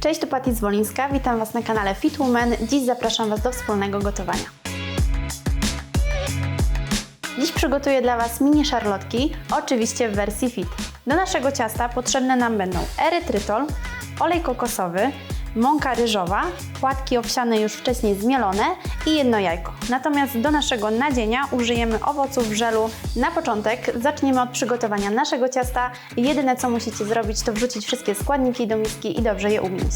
Cześć, tu Pati Zwolińska, witam Was na kanale Fit Woman. Dziś zapraszam Was do wspólnego gotowania. Dziś przygotuję dla Was mini szarlotki, oczywiście w wersji fit. Do naszego ciasta potrzebne nam będą erytrytol, olej kokosowy, mąka ryżowa, płatki owsiane już wcześniej zmielone i jedno jajko. Natomiast do naszego nadzienia użyjemy owoców żelu. Na początek zaczniemy od przygotowania naszego ciasta. Jedyne co musicie zrobić to wrzucić wszystkie składniki do miski i dobrze je ugnieć.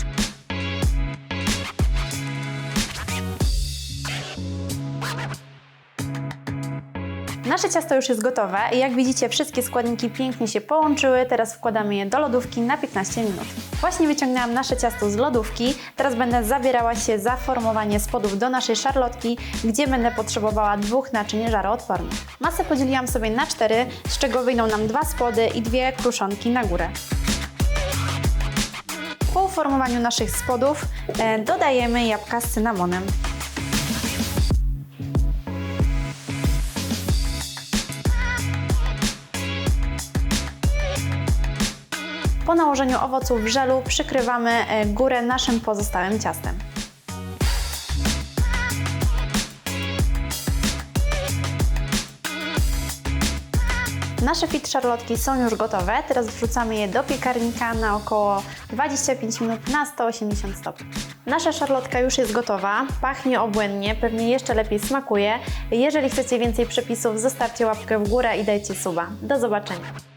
Nasze ciasto już jest gotowe i jak widzicie wszystkie składniki pięknie się połączyły. Teraz wkładamy je do lodówki na 15 minut. Właśnie wyciągnęłam nasze ciasto z lodówki. Teraz będę zabierała się za formowanie spodów do naszej szarlotki, gdzie będę potrzebowała dwóch naczyń żaroodpornych. Masę podzieliłam sobie na cztery, z czego wyjdą nam dwa spody i dwie kruszonki na górę. Po uformowaniu naszych spodów e, dodajemy jabłka z cynamonem. Po nałożeniu owoców w żelu przykrywamy e, górę naszym pozostałym ciastem. Nasze fit szarlotki są już gotowe. Teraz wrzucamy je do piekarnika na około 25 minut na 180 stopni. Nasza szarlotka już jest gotowa, pachnie obłędnie, pewnie jeszcze lepiej smakuje. Jeżeli chcecie więcej przepisów, zostawcie łapkę w górę i dajcie suba. Do zobaczenia.